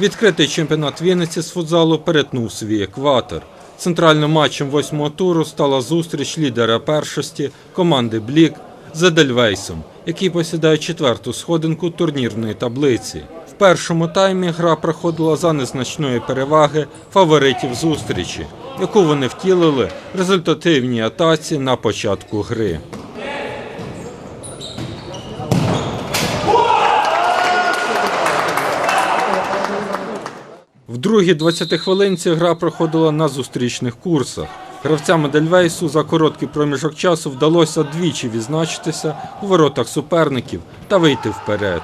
Відкритий чемпіонат Вінниці з футзалу перетнув свій екватор. Центральним матчем восьмого туру стала зустріч лідера першості команди Блік з Едельвейсом, який посідає четверту сходинку турнірної таблиці. В першому таймі гра проходила за незначної переваги фаворитів зустрічі, яку вони втілили в результативній атаці на початку гри. В другій 20 хвилинці гра проходила на зустрічних курсах. Гравцям Едельвейсу за короткий проміжок часу вдалося двічі відзначитися у воротах суперників та вийти вперед.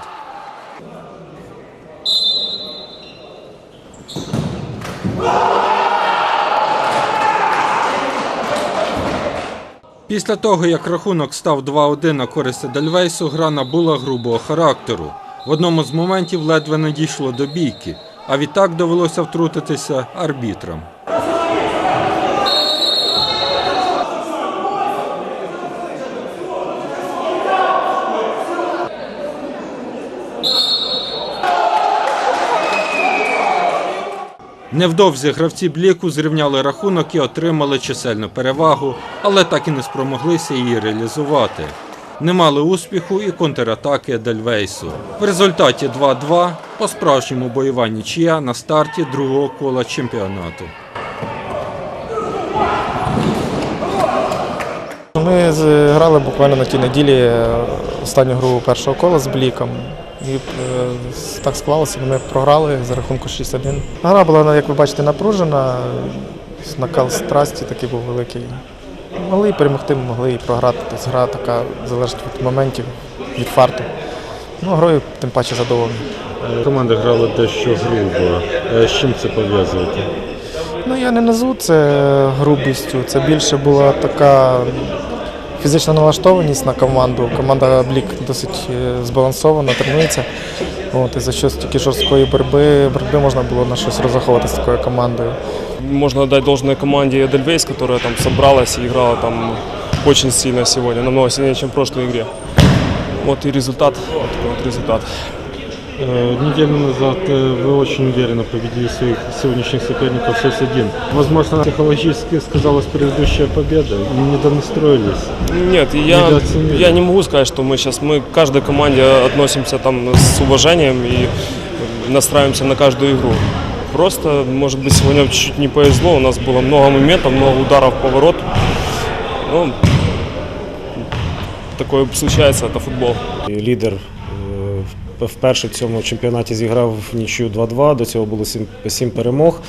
Після того, як рахунок став 2-1 на користь Едельвейсу, гра набула грубого характеру. В одному з моментів ледве не дійшло до бійки, а відтак довелося втрутитися арбітрам. Невдовзі гравці Бліку зрівняли рахунок і отримали чисельну перевагу, але так і не спромоглися її реалізувати. Не мали успіху і контратаки Едельвейсу. В результаті 2-2 по справжньому бойова нічия на старті другого кола чемпіонату. Ми грали буквально на тій неділі е, останню гру першого кола з Бліком. І е, так склалося, ми програли за рахунку 6-1. Гра була, як ви бачите, напружена, накал страсті такий був великий. Могли і перемогти, могли і програти. Тобто гра така залежить від моментів, від фарту. Ну, грою тим паче задоволений. Команда грала дещо грубо. З чим це пов'язуєте? Ну, я не назву це грубістю. Це більше була така фізична налаштованість на команду. Команда Блік досить е, збалансована, тренується. От, і за щось тільки жорсткої боротьби, боротьби можна було на щось розраховувати з такою командою. Можно отдать должное команде Дельвейс, которая там собралась и играла там очень сильно сегодня, намного сильнее, чем в прошлой игре. Вот и результат, вот такой результат. Э, Неделю назад э, вы очень уверенно победили своих сегодняшних соперников 6-1. Возможно, психологически сказалась предыдущая победа и не донастроились. Нет, я, я не могу сказать, что мы сейчас, мы к каждой команде относимся там с уважением и настраиваемся на каждую игру. Просто, может быть, сегодня чуть-чуть не повезло, у нас было много моментов, много ударов в поворот. Ну, такое случается, это футбол. І Лідер е, вперше в цьому чемпіонаті зіграв нічю 2-2, до цього було 7, 7 перемог.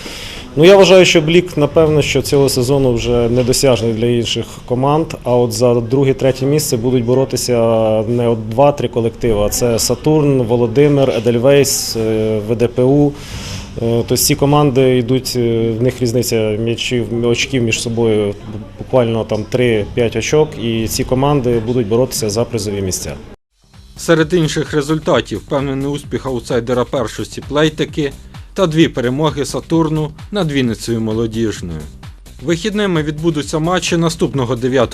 Ну, я вважаю, що Блік, напевно, що цього сезону вже недосяжний для інших команд. А от за друге-третє місце будуть боротися не два-три колективи, а це Сатурн, Володимир, Едельвейс, е, ВДПУ. Е, Тобто ці команди йдуть, е, в них різниця м'ячів, очків між собою буквально там 3-5 очок, і ці команди будуть боротися за призові місця. Серед інших результатів впевнений успіх аутсайдера першості плейтики та дві перемоги Сатурну над Вінницею молодіжною. Вихідними відбудуться матчі наступного 9